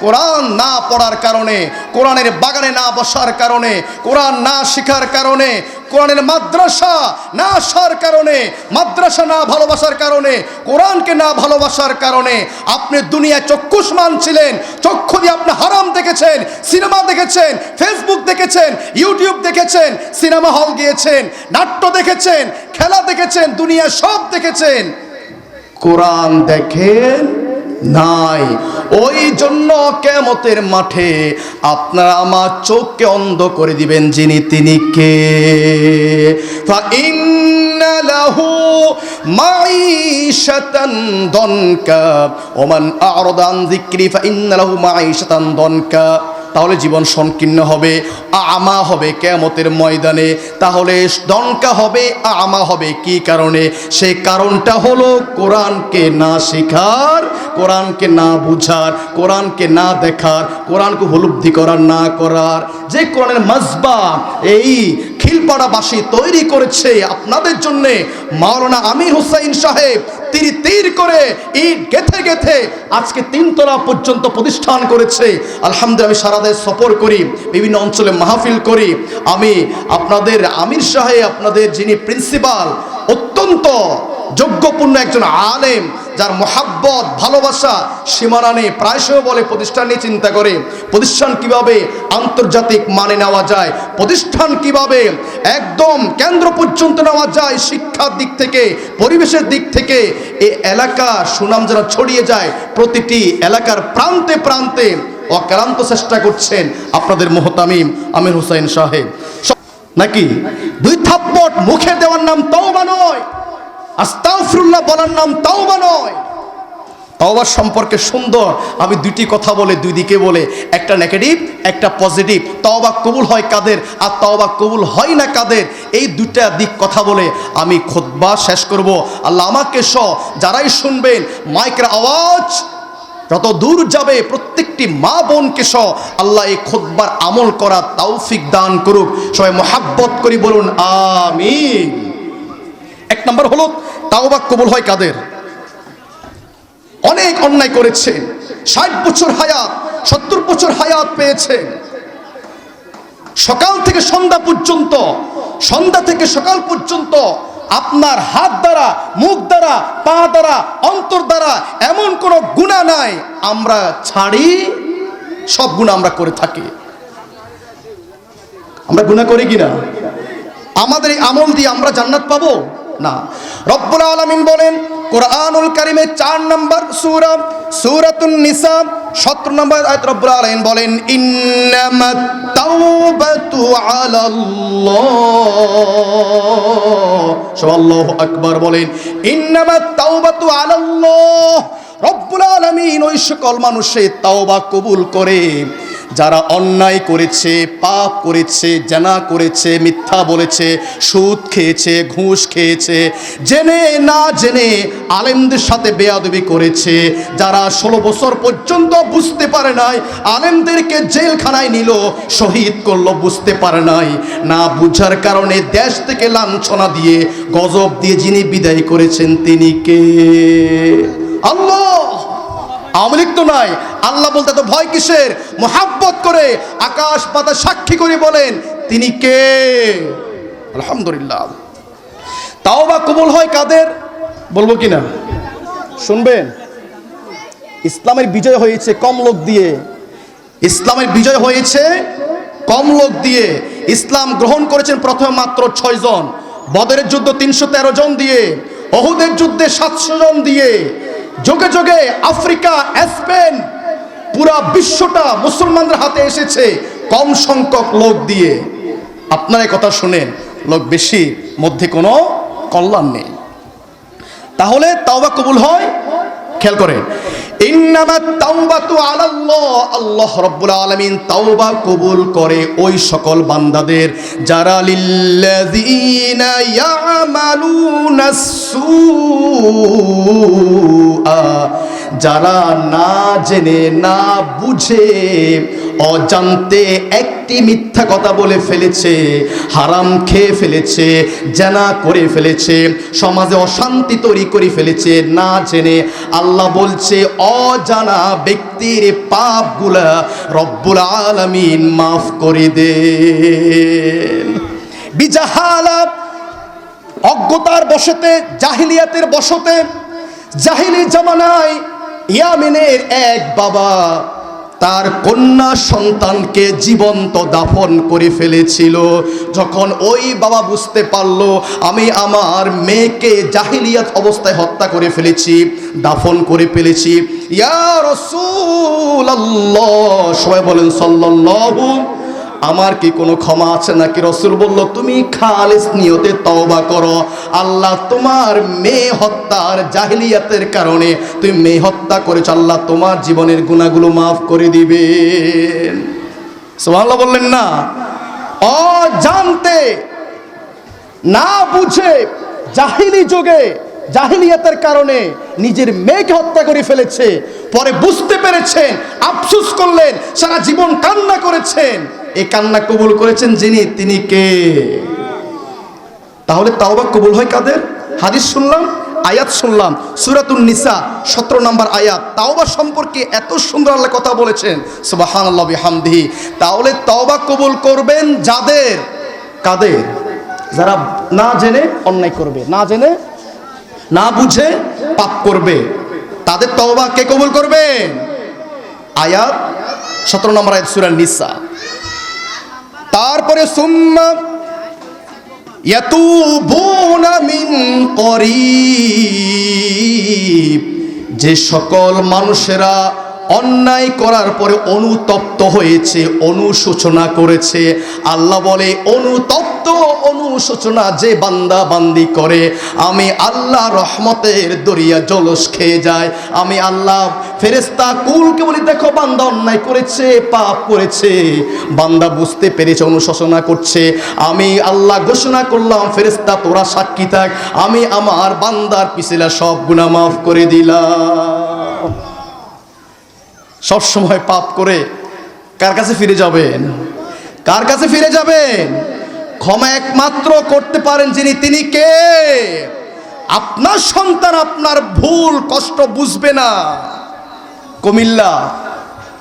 কোরআন না পড়ার কারণে, কোরআনের বাগানে না বসার কারণে, কোরআন না শিখার কারণে, কোরআনের মাদ্রাসা না আসার কারণে, মাদ্রাসা না ভালোবাসার কারণে, কোরআনকে না ভালোবাসার কারণে আপনি দুনিয়ায় চক্ষুষ্মান ছিলেন, চক্ষু দিয়ে আপনি হারাম দেখেছেন, সিনেমা দেখেছেন, ফেসবুক দেখেছেন, ইউটিউব দেখেছেন, সিনেমা হল গিয়েছেন, নাট্য দেখেছেন, খেলা দেখেছেন দুনিয়া সব দেখেছেন। কোরআন দেখেন নাই। ওই জন্য কেমতের মাঠে আপনারা আমার চোখকে অন্ধ করে দিবেন যিনি তিনি কে। লাহু মাঈশাতান ওমান আরদান দিক্রি ফা ইন্না লাহু মাঈশাতান দনকা। তাহলে জীবন সংকীর্ণ হবে আমা হবে কেমতের ময়দানে। তাহলে দনকা হবে আমা হবে কি কারণে? সেই কারণটা হলো কোরআনকে না শেখার, কোরআনকে না বুঝার, কোরআনকে না দেখার, কোরআনকে উপলব্ধি করার, না করার। যে কোরআনের মাজবা, এই খিলপাড়াবাসী তৈরি করেছে আপনাদের জন্যে মাওলানা আমির হুসাইন সাহেব তীর তীর করে ইট গেথে গেথে আজকে তিনতলা পর্যন্ত প্রতিষ্ঠান করেছে। আলহামদুলিল্লাহ আমি সারা দেশ সফর করি, বিভিন্ন অঞ্চলে মাহফিল করি। আমি আপনাদের আমির সাহেব, আপনাদের যিনি প্রিন্সিপাল অত্যন্ত যোগ্যপূর্ণ একজন আলেম যার মোহাব্বত, ভালোবাসা সীমানা নেই। প্রায়শই বলে, প্রতিষ্ঠান নিয়ে চিন্তা করে, প্রতিষ্ঠান কীভাবে আন্তর্জাতিক মানে নেওয়া যায়, প্রতিষ্ঠান কীভাবে একদম কেন্দ্র পর্যন্ত নেওয়া যায়, শিক্ষার দিক থেকে, পরিবেশের দিক থেকে এই এলাকা সুনাম যেন ছড়িয়ে যায়। প্রতিটি এলাকার প্রান্তে প্রান্তে অক্লান্ত চেষ্টা করছেন আপনাদের মোহতামিম আমির হুসাইন সাহেব। নাকি? দুই থাপ্পট মুখে দেওয়ার নাম তওবা নয়। আস্তাগফিরুল্লাহ বলার নাম তাওবা নয়। তাওবার সম্পর্কে সুন্দর। আমি দুইটি কথা বলে, দুই দিকে বলে, একটা নেগেটিভ, একটা পজিটিভ। তাওবা কবুল হয় কাদের? আর তাওবা কবুল হয় না কাদের? এই দুইটা দিক কথা বলে আমি খোদবা শেষ করব। আল্লাহ আমাকে স যারাই শুনবেন, মাইকের আওয়াজ যত দূর যাবে, প্রত্যেকটি মা বোনকে স আল্লাহ এই খোদবার আমল করা তাওফিক দান করুক। সবাই মোহাব্বত করি বলুন, আমিন। এক নম্বর হলো, তাওবা কবুল হয় কাদের? অনেক অন্যায় করেছে, ষাট বছর হায়াত, সত্তর বছর হায়াত পেয়েছে। সকাল থেকে সন্ধ্যা পর্যন্ত, সন্ধ্যা থেকে সকাল পর্যন্ত আপনার হাত দ্বারা, মুখ দ্বারা, পা দ্বারা, অন্তর দ্বারা এমন কোনো গুণা নাই, আমরা ছাড়ি, সব গুণা আমরা করে থাকি। আমরা গুণা করি কিনা? আমাদের এই আমল দিয়ে আমরা জান্নাত পাবো? না। রব্বুল আলামিন বলেন, কোরআনুল কারিমে চার নম্বর সূরা, সূরাতুন নিসা 17 নম্বর আয়াত রব্বুল আলামিন বলেন আলাল্লাহ। সব বলেন, ইন্নামাত তাওবাতু আলাল্লাহ। রব্বুল আলামিন ওই সকল মানুষের তাওবা কবুল করে। যারা অন্যায় করেছে, পাপ করেছে, জানা করেছে, মিথ্যা বলেছে, সুদ খেয়েছে, ঘুষ খেয়েছে, জেনে না জেনে আলেমদের সাথে বেয়াদবি করেছে, যারা ষোলো বছর পর্যন্ত বুঝতে পারে নাই, আলেমদেরকে জেলখানায় নিল, শহীদ করল, বুঝতে পারে নাই। না বুঝার কারণে দেশ থেকে লাঞ্ছনা দিয়ে, গজব দিয়ে যিনি বিদায় করেছেন তিনি কে? আল্লাহ! আওয়ামী লীগ তো নাই আল্লাহ বলতে তো ভয় কিসের? মোহাব্বত করে আকাশ পাতা সাক্ষী করে বলেন, তিনি কে? আলহামদুলিল্লাহ। তাও বা কবুল হয় কাদের? বলব কি না শুনবেন? ইসলামের বিজয় হয়েছে কম লোক দিয়ে। ইসলামের বিজয় হয়েছে কম লোক দিয়ে। ইসলাম গ্রহণ করেছেন প্রথমে মাত্র ছয় জন। বদরের যুদ্ধ তিনশো তেরো জন দিয়ে। অহুদের যুদ্ধে সাতশো জন দিয়ে। যোগে যোগে আফ্রিকা, স্পেন, পুরা বিশ্বটা মুসলমানদের হাতে এসেছে কম সংখ্যক লোক দিয়ে। আপনার কথা শুনেন, লোক বেশি, মধ্যে কোনো কল্যাণ নেই। তাহলে তাওবা কবুল হয়? খেয়াল করে। ইন্নামাত তাওবাতু আলাল্লাহ, আল্লাহ রাব্বুল আলামিন তাওবা কবুল করে ওই সকল বান্দাদের। যারা লিল্লাযিনা যারা না জেনে, না বুঝে, অজান্তে একটি মিথ্যা কথা বলে ফেলেছে, হারাম খেয়ে ফেলেছে, জানা করে ফেলেছে, সমাজে অশান্তি তৈরি করে ফেলেছে, না জেনে আল্লাহ বলছে, অজানা ব্যক্তির পাপগুলা রব্বুল আলামিন মাফ করে দে অজ্ঞতার বসতে, জাহিলিয়াতের বসতে, জাহিলি জামানায় ইয়ামিনের এক বাবা তার কন্যা সন্তানকে জীবন্ত দাফন করে ফেলেছিল। যখন ওই বাবা বুঝতে পারল, আমি আমার মেয়েকে জাহিলিয়াত অবস্থায় হত্যা করে ফেলেছি, দাফন করে ফেলেছি। ইয়ার সবাই বলেন সাল্লাল্লাহু আমার কি কোনো ক্ষমা আছে নাকি? রসুল বলল, তুমি খালিস নিয়তে তওবা করো। আল্লাহ তোমার মেয়ে হত্যার জাহিলিয়াতের কারণে তুমি মেয়ে হত্যা করেছ। আল্লাহ তোমার জীবনের গুণাগুলো মাফ করে দিবেন। সুবহানাল্লাহ বললেন, না। অজান্তে, না বুঝে জাহিলি যুগে জাহিলিয়াতের কারণে নিজের মেয়েকে হত্যা করে ফেলেছে। পরে বুঝতে পেরেছেন, আফসুস করলেন, সারা জীবন কান্না করেছেন। এই কান্না কবুল করেছেন যিনি, তিনি কে? তাহলে তাওবা কবুল হয় কাদের? হাদিস শুনলাম, আয়াত শুনলাম। সুরাতুন নিসা, সতেরো নম্বর আয়াত। তাওবা সম্পর্কে এত সুন্দর আল্লাহ কথা বলেছেন। সুবাহান আল্লাহ হামদিহি তাহলে তাওবা কবুল করবেন যাদের? কাদের? যারা না জেনে অন্যায় করবে। না জেনে, না বুঝে পাপ করবে। তাদের তওবা কে কবুল করবে? আয়াত, সতেরো নম্বর আয়াত সুরা নিসা। তারপরে করিব। যে সকল মানুষেরা অন্যায় করার পরে অনুতপ্ত হয়েছে, অনুশোচনা করেছে। আল্লাহ বলে, অনুতপ্ত অনুশোচনা যে বান্দা বান্দি করে, আমি আল্লাহ রহমতের দরিয়া জলস খেয়ে যায়। আমি আল্লাহ ফেরেস্তা কুলকে বলি, দেখো, বান্দা অন্যায় করেছে, পাপ করেছে। বান্দা বুঝতে পেরেছে, অনুশোচনা করছে। আমি আল্লাহ ঘোষণা করলাম ফেরেস্তা তোরা সাক্ষী থাক। আমি আমার বান্দার পিছিলা সব গুণা মাফ করে দিলাম। সব সময় পাপ করে কার কাছে ফিরে যাবেন? কার কাছে ফিরে যাবেন? ক্ষমা একমাত্র করতে পারেন যিনি, তিনি কে? আপনার সন্তান আপনার ভুল, কষ্ট বুঝবে না। কুমিল্লা,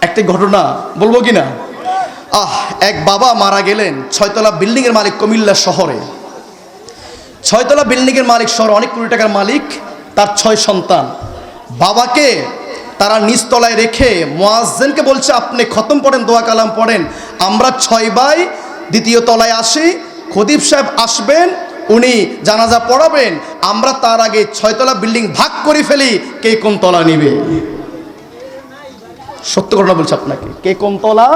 একটি ঘটনা বলব কি না? আহ, এক বাবা মারা গেলেন ছয়তলা বিল্ডিংয়ের মালিক কুমিল্লা শহরে। ছয়তলা বিল্ডিংয়ের মালিক শহরে অনেক কোটি টাকার মালিক, তার ছয় সন্তান। বাবাকে তারা নিচতলায় রেখে মোয়াজ্জেনকে বলছে, আপনি খতম পড়েন, দোয়া কালাম পড়েন। আমরা ছয় ভাই দ্বিতীয় তলায় আসি খদিব সাহেব আসবেন, উনি জানাজা পড়াবেন। আমরা তার আগে ছয়তলা বিল্ডিং ভাগ করে ফেলি, কে কোন তলা নিবে? সত্য ঘটনা বলছে আপনাকে, কে কোন তলা?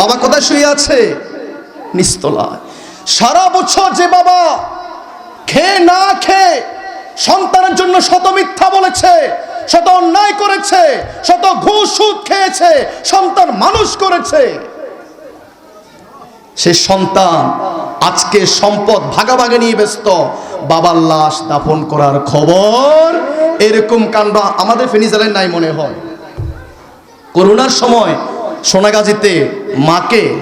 বাবা কোথায় শুয়ে আছে? নিস্তলা সারা বছর যে বাবা খেয়ে না খেয়ে সন্তানের জন্য শত মিথ্যা বলেছে শত অন্যায় করেছে, শত ঘুষ খেয়েছে, সন্তান মানুষ করেছে। সে সন্তান আজকে সম্পদ ভাগাভাগি নিয়ে ব্যস্ত। বাবার লাশ দাফন করার খবর, এরকম কাণ্ড আমাদের ফেনিজালের নাই মনে হয়। করোনার সময় সোনাগাজীতে মাকে,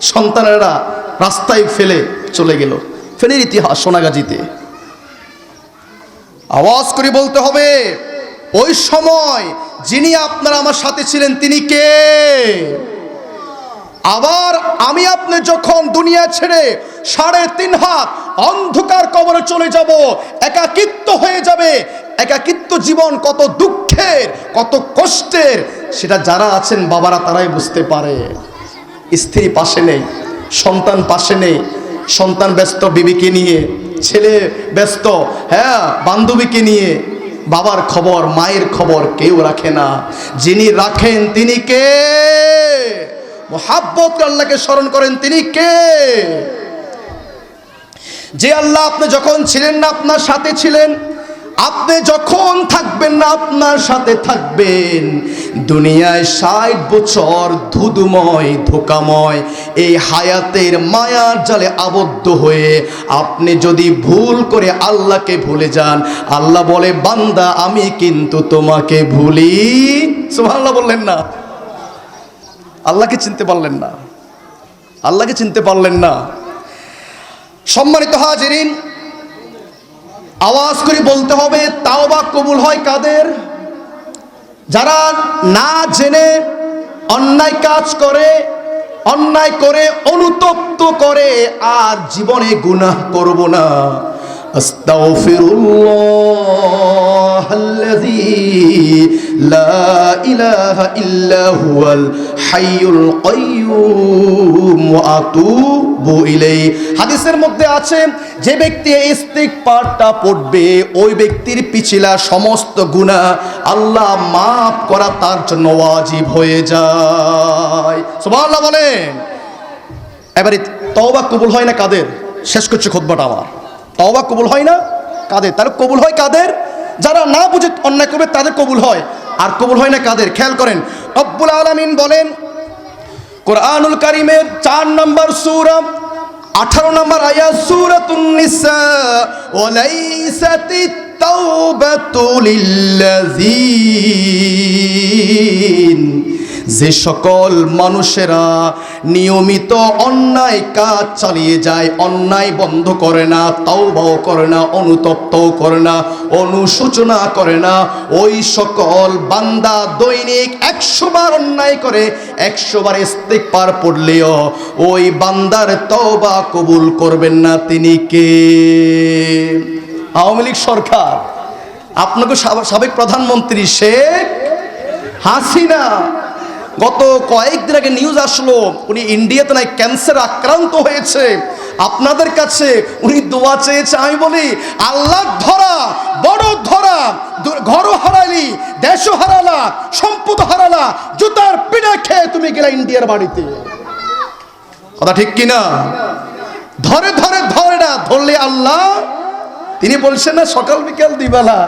সন্তানেরা রাস্তায় ফেলে চলে গেল। ফেনের ইতিহাস সোনাগাজীতে। আওয়াজ করে বলতে হবে ওই সময় যিনি আপনারা আমার সাথে ছিলেন, তিনি কে? আবার আমি আপনি যখন দুনিয়া ছেড়ে সাড়ে তিন হাত অন্ধকার কবরে চলে যাব, একাকিত্ব হয়ে যাবে। একাকিত্ব জীবন কত দুঃখের, কত কষ্টের, সেটা যারা আছেন বাবারা তারাই বুঝতে পারে। স্ত্রী পাশে নেই, সন্তান পাশে নেই, সন্তান ব্যস্ত বিবিকে নিয়ে, ছেলে ব্যস্ত হ্যাঁ বান্ধবীকে নিয়ে বাবার খবর, মায়ের খবর কেউ রাখে না। যিনি রাখেন তিনি কে? মোহাব্বত আল্লাহকে স্মরণ করেন তিনি কে? যে আল্লাহ আপনি যখন ছিলেন না, আপনার সাথে ছিলেন আপনি যখন থাকবেন না, আপনার সাথে থাকবেন। দুনিয়ায় ষাট বছর ধুধুময়, ধোকাময়, এই হায়াতের মায়ার জালে আবদ্ধ হয়ে আপনি যদি ভুল করে আল্লাহকে ভুলে যান, আল্লাহ বলে, বান্দা, আমি কিন্তু তোমাকে ভুলি। সুবহানাল্লাহ বললেন না। আল্লাহকে চিনতে পারলেন না। আল্লাহকে চিনতে পারলেন না। সম্মানিত হাজিরিন আওয়াজ করে বলতে হবে তাও বা কবুল হয় কাদের? যারা না জেনে অন্যায় কাজ করে, অন্যায় করে, অনুতপ্ত করে, আর জীবনে গুনাহ করব না। আস্তাগফিরুল্লাহ আল্লাযী ইলাহা ইল্লা হুয়াল হাইয়ুল কাইয়্যুম ওয়া আতুবু ইলাইহি। হাদিসের মধ্যে আছে, যে ব্যক্তি এই ইস্তিগফারটা পড়বে, ওই ব্যক্তির পিছিলা সমস্ত গুনাহ আল্লাহ মাফ করা তার জন্য ওয়াজিব হয়ে যায়। সুবহানাল্লাহ বলেন। এবারে তওবা কবুল হয় না কাদের? শেষ করছে খোদবাটা আমার। তওবা কবুল হয় না কাদের? তাহলে কবুল হয় কাদের? যারা না বুঝে অন্যায় করবে তাদের কবুল হয়। আর কবুল হয় না কাদের? খেয়াল করেন। রব্বুল আলমিন বলেন, কোরআনুল কারিমের চার নম্বর সুরম আঠারো নম্বর আয়া, সূরাতুন নিসা ওয়ালাইসাতিত তাওবাতু লিল্লাযিন। যে সকল মানুষেরা নিয়মিত অন্যায় কাজ চালিয়ে যায়, অন্যায় বন্ধ করে না, তাওবাও করে না, অনুতপ্তও করে না, অনুশোচনা করে না, ওই সকল বান্দা দৈনিক একশো বার অন্যায় করে, একশো বার পার পড়লেও ওই বান্দার তওবা কবুল করবেন না তিনি কে? আওয়ামী লীগ সরকার। আপনাকে সাবে- সাবেক প্রধানমন্ত্রী শেখ হাসিনা গত কয়েকদিন আগে নিউজ আসলো, উনি ইন্ডিয়াতে নাই ক্যান্সার আক্রান্ত হয়েছে। আপনাদের কাছে উনি দোয়া চেয়েছে, আমি বলি আল্লাহ ধরা, বড় ধরা ঘরও হারালি দেশও হারালা, সম্পদ হারালা, জুতার পিড়া খেয়ে তুমি গেলা ইন্ডিয়ার বাড়িতে। কথা ঠিক কিনা? ধরে ধরে ধরে না, ধরলে আল্লাহ, তিনি বলছেন না, সকাল বিকাল দিবেলা।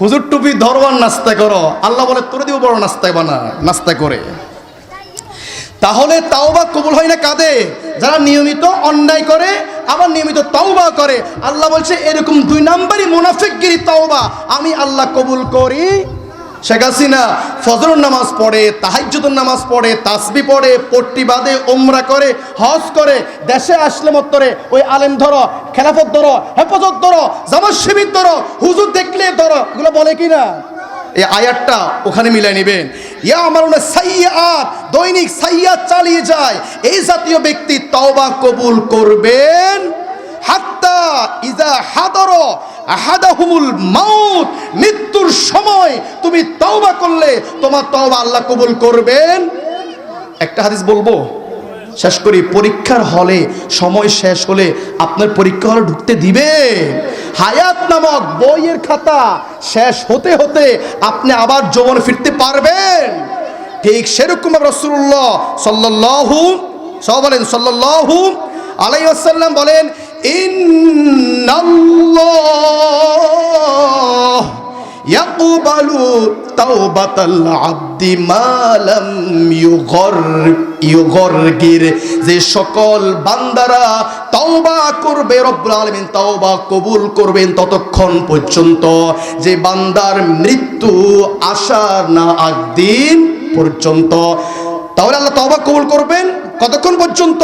হুজুর টুপি ধরবার নাস্তা করো। আল্লাহ বলে, তোরে দিব বড় নাস্তা বানা নাস্তা করে। তাহলে তাওবা কবুল হয় না কাঁদে। যারা নিয়মিত অন্যায় করে, আবার নিয়মিত তাওবা করে, আল্লাহ বলছে, এরকম দুই নাম্বারই মুনাফিকগিরি তাওবা। আমি আল্লাহ কবুল করি শেখ হাসিনা ফজরের নামাজ পড়ে, তাহাজ্জুদের নামাজ পড়ে, তাসবি পড়ে, পট্টি বাঁধে ওমরা করে, হজ করে, দেশে আসলে মত্তরে ওই আলেম ধরো, খেলাফত ধরো, হেফাজত ধরো, জামাত শিবির ধরো, হুজুর দেখলে ধরো, এগুলো বলে কি না এই আয়াতটা ওখানে মিলাই নেবেন। ইয়া আমার সাইয়াত দৈনিক সাইয়াত চালিয়ে যায়। এই জাতীয় ব্যক্তি তওবা কবুল করবেন। হাত্তা ইজা হাদর আহাদাহুমুল মাউত, মৃত্যুর সময় তুমি তওবা করলে তোমার তওবা আল্লাহ কবুল করবেন। একটা হাদিস বলব, শেষ করি, পরীক্ষার হলে, সময় শেষ হলে আপনার পরীক্ষা হলে ঢুকতে দিবে। হায়াত নামক বইয়ের খাতা শেষ হতে হতে আপনি আবার যৌবনে ফিরতে পারবেন। ঠিক সেরকম রসুল্লাহ সাল্লাল্লাহু সব বলেন আলাইহি ওয়াসাল্লাম বলেন, ইন্নাল্লাহ ইয়াকবালু তাওবাতাল আবদি মালাম ইউগর, ইউগরগির। যে সকল বান্দারা তওবা করবে, রব্বুল আলামিন তওবা কবুল করবেন ততক্ষণ পর্যন্ত। যে বান্দার মৃত্যু আসার না আগদিন পর্যন্ত। তাহলে আল্লাহ তওবা কবুল করবেন কতক্ষণ পর্যন্ত?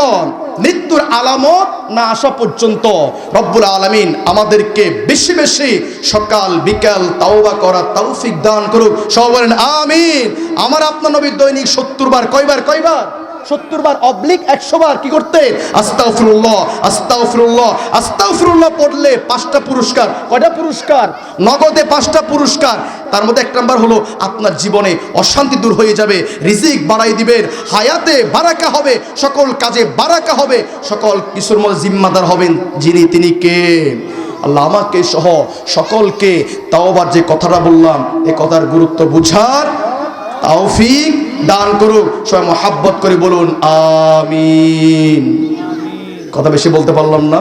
মৃত্যুর আলামত না আসা পর্যন্ত রব্বুল আলমিন আমাদেরকে বেশি বেশি সকাল, বিকাল তাওবা করা তৌফিক দান করুক। সব বলেন, আমিন। আমার আপনার নবী দৈনিক সত্তর বার, কয়বার কয়বার? সত্তর বার অবলিক, একশো বার কি করতে? আস্তাগফিরুল্লাহ আস্তাগফিরুল্লাহ আস্তাগফিরুল্লাহ পড়লে পাঁচটা পুরস্কার। কয়টা পুরস্কার? নগদে পাঁচটা পুরস্কার। তার মধ্যে এক নাম্বার হলো, আপনার জীবনে অশান্তি দূর হয়ে যাবে, রিজিক বাড়াই দিবেন, হায়াতে বারাকা হবে, সকল কাজে বারাকা হবে, সকল কিশোর জিম্মাদার হবেন যিনি তিনি কে? আল্লাহ আমাকে সহ সকলকে তাওবার যে কথাটা বললাম, এ কথার গুরুত্ব বুঝার তাওফিক দান করুক, সবাই মহাব্বত করে বলুন, আমিন। কথা বেশি বলতে পারলাম না।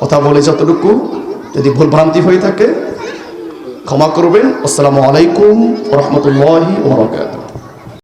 কথা বলে যতটুকু, যদি ভুল ভ্রান্তি হয়ে থাকে, ক্ষমা করবেন। আসসালামু আলাইকুম রহমতুল্লাহি ওবরাকাতুহ